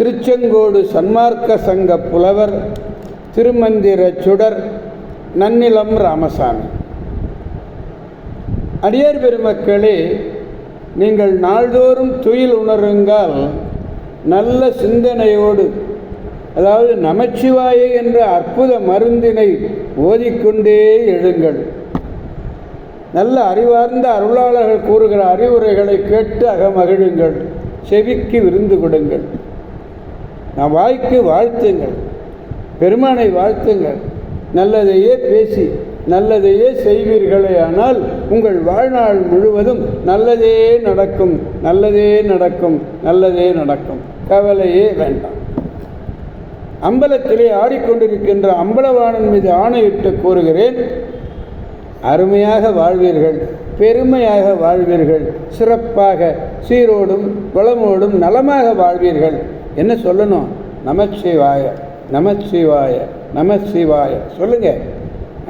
திருச்செங்கோடு சன்மார்க்க சங்க புலவர் திருமந்திர சுடர் நன்னிலம் ராமசாமி. அடியார் பெருமக்களே நீங்கள் நாள்தோறும் துயில் உணருங்கால் நல்ல சிந்தனையோடு அதாவது நமச்சிவாய என்ற அற்புத மருந்தினை ஓதிக்கொண்டே எழுங்கள். நல்ல அறிவார்ந்த அருளாளர்கள் கூறுகிற அறிவுரைகளை கேட்டு அகமகிழுங்கள். செவிக்கு விருந்து கொடுங்கள். நான் வாய்க்கு வாழ்த்துங்கள். பெருமானை வாழ்த்துங்கள். நல்லதையே பேசி நல்லதையே செய்வீர்களே ஆனால் உங்கள் வாழ்நாள் முழுவதும் நல்லதே நடக்கும் நல்லதே நடக்கும் நல்லதே நடக்கும். கவலையே வேண்டாம். அம்பலத்திலே ஆடிக்கொண்டிருக்கின்ற அம்பலவாணன் மீது ஆணையிட்டு கூறுகிறேன் அருமையாக வாழ்வீர்கள் பெருமையாக வாழ்வீர்கள் சிறப்பாக சீரோடும் வளமோடும் நலமாக வாழ்வீர்கள். என்ன சொல்லணும்? நமச்சிவாய நமச்சிவாய நமச்சிவாய சொல்லுங்க.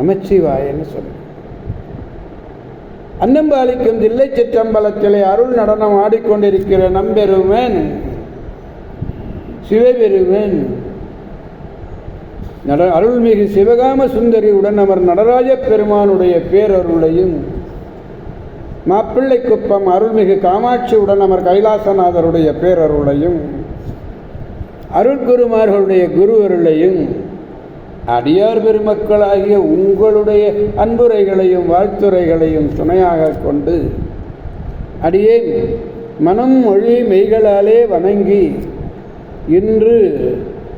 நமச்சிவாயன்னு சொல்லுங்க. அன்னம்பாளிக்கும் தில்லை சிற்றம்பலத்திலே அருள் நடனம் ஆடிக்கொண்டிருக்கிற நம்பெருமன் சிவபெருமன். நட அருள்மிகு சிவகாம சுந்தரியுடன் அவர் நடராஜ பெருமானுடைய பேரருளையும் மாப்பிள்ளை குப்பம் அருள்மிகு காமாட்சியுடன் அவர் கைலாசநாதருடைய பேரருளையும் அருள்குருமார்களுடைய குருவருளையும் அடியார் பெருமக்களாகிய உங்களுடைய அன்புரைகளையும் வாழ்த்துரைகளையும் துணையாக கொண்டு அடியே மனம் மொழி மெய்களாலே வணங்கி இன்று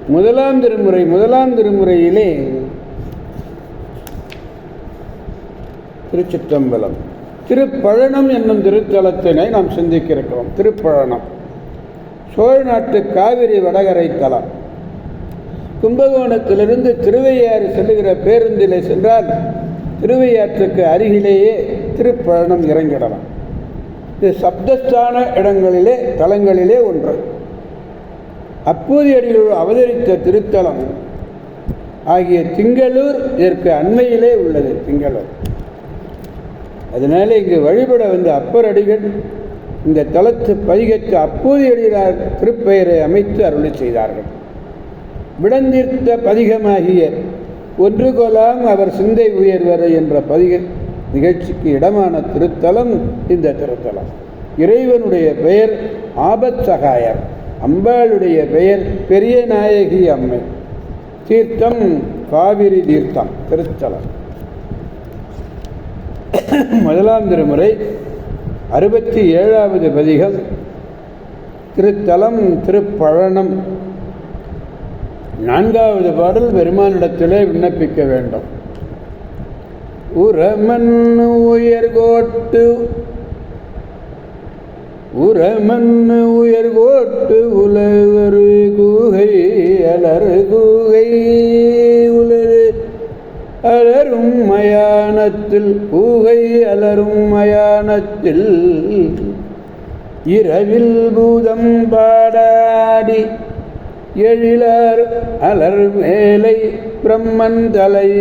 முதலாம் திருமுறை முதலாம் திருமுறையிலே திருச்சிற்றம்பலம். திருப்பழனம் என்னும் திருத்தலத்தினை நாம் சிந்திக்க இருக்கிறோம் திருப்பழனம். சோழ நாட்டு காவிரி வடகரை தலம். கும்பகோணத்திலிருந்து திருவையாறு செல்லுகிற பேருந்திலே சென்றால் திருவையாற்றுக்கு அருகிலேயே திருப்பழனம் இறங்கிடலாம். இது சப்தஸ்தான இடங்களிலே தலங்களிலே ஒன்று. அப்போதையடிகள் அவதரித்த திருத்தலம் ஆகிய திங்களூர் இதற்கு அண்மையிலே உள்ளது திங்களூர். அதனால இங்கு வழிபட வந்த அப்பர் இந்த தலத்து அப்போது அப்போதையடிகளார் திருப்பெயரை அமைத்து அருளி செய்தார்கள். விடந்தீர்த்த பதிகமாகிய ஒன்று கொலாம் அவர் சிந்தை உயர்வரை என்ற பதிக நிகழ்ச்சிக்கு இடமான திருத்தலம் இந்த திருத்தலம். இறைவனுடைய பெயர் ஆபத் சகாயர் அம்பாளுடைய பெயர் பெரிய நாயகி அம்மை. தீர்த்தம் காவிரி தீர்த்தம் திருத்தலம். முதலாம் திருமுறை அறுபத்தி ஏழாவது பதிகம் திருத்தலம் திருப்பழனம். நான்காவது பாடல் பெருமானிடத்திலே விண்ணப்பிக்க வேண்டும். உரமன் உயர்கோட்டு உரமன் உயர்கோட்டு உலவு. மயானத்தில் பூகை அலரும் மயானத்தில் இரவில் பூதம் பாடாடி எழிலர் அலர் மேலை பிரம்மன் தலை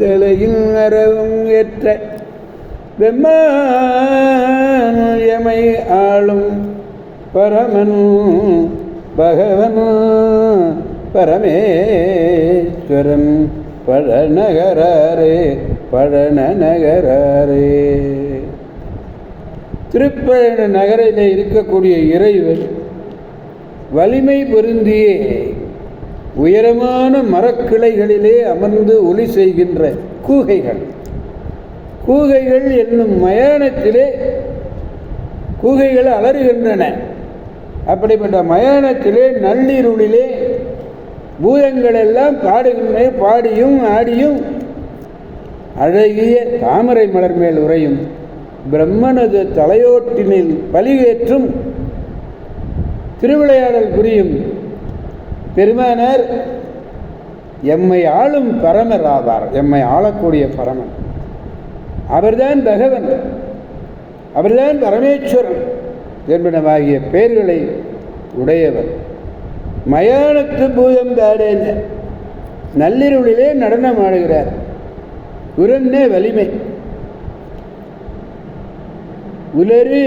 தலையில் அறவும் ஏற்ற வெம்மாயமை ஆளும் பரமன் பகவன் பரமேஸ்வரன். பழநகரே பழன நகரே திருப்பழன நகரில் இருக்கக்கூடிய இறைவன் வலிமை பொருந்தியே உயரமான மரக்கிளைகளிலே அமர்ந்து ஒளி செய்கின்ற கூகைகள். கூகைகள் என்னும் மயானத்திலே கூகைகள் அலறுகின்றன. அப்படிப்பட்ட மயானத்திலே நள்ளிருளிலே பூதங்கள் எல்லாம் பாடுகின்ற பாடியும் ஆடியும் அழகிய தாமரை மலர் மேல் உறையும். பிரம்மனது தலையோட்டினில் பலியேற்றும் திருவிளையாடல் புரியும். பெருமானார் எம்மை ஆளும் பரமர் ஆவார். எம்மை ஆளக்கூடிய பரமன். அவர்தான் பகவன். அவர்தான் பரமேஸ்வரன். என்பனமாகிய பெயர்களை உடையவர். மயானத்து பூதம் தாடேன் நள்ளிரவிலே நடனம் ஆடுகிறார். உரன்னே வலிமை. உலரு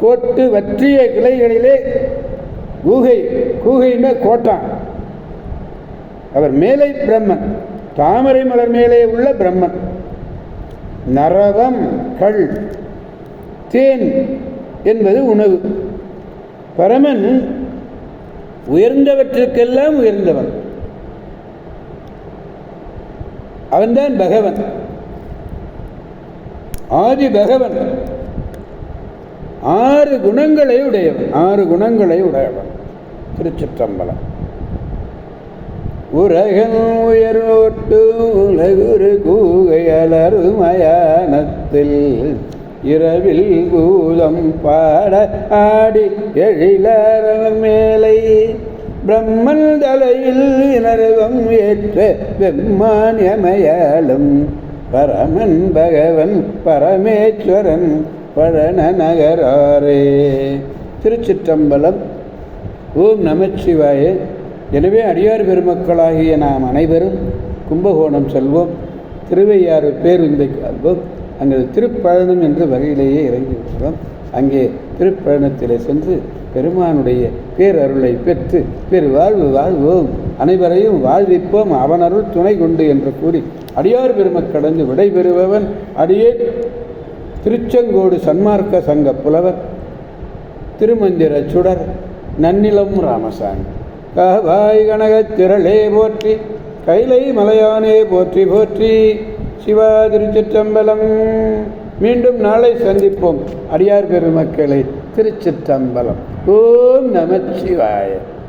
கோட்டு வற்றிய கிளைகளிலே கூகை கூகைன்னா கோட்டான் அவர் மேலே பிரம்மன் தாமரை மலர் மேலே உள்ள பிரம்மன். நரவம் கள் தேன் என்பது உணவு. பரமன் உயர்ந்தவற்றுக்கெல்லாம் உயர்ந்தவன். அவன்தான் பகவன். ஆதி பகவன். ஆறு குணங்களை உடையவன். ஆறு குணங்களை உடையவன். திருச்சிற்றம்பலம். உலகன் உயர்வோட்டு உலகுரு கூகையலரு மயானத்தில் இரவில் கூலம் பாட ஆடி எழிலரவன் மேலை. பிரம்மன் தலையில் இனர்வம் ஏற்ற வெம்மானியமயாளும் பரமன் பகவன் பரமேஸ்வரன் பழன நகராரே திருச்சிற்றம்பலம். ஓம் நமச்சிவாய. எனவே அடியார் பெருமக்களாகிய நாம் அனைவரும் கும்பகோணம் செல்வோம். திருவையாறு பேருந்தை காண்போம். அங்கே திருப்பழனம் என்ற வகையிலேயே இறங்கி விடுவோம் அங்கே திருப்பழனத்திலே சென்று பெருமானுடைய பேரருளை பெற்று பேர் வாழ்வு வாழ்வோம். அனைவரையும் வாழ்விப்போம். அவன் அருள் துணை கொண்டு என்று கூறி அடியார் பெருமக்கடந்து விடைபெறுபவன் அடியே திருச்செங்கோடு சன்மார்க்க சங்க புலவர் திருமந்திர சுடர் நன்னிலம் ராமசாமி. காவாய் கனகத் திரளே போற்றி கைலை மலையானே போற்றி போற்றி. சிவா திருச்சிற்றம்பலம். மீண்டும் நாளை சந்திப்போம். அடியார் பெருமக்களை திருச்சிற்றம்பலம். ஓம் நமச்சிவாய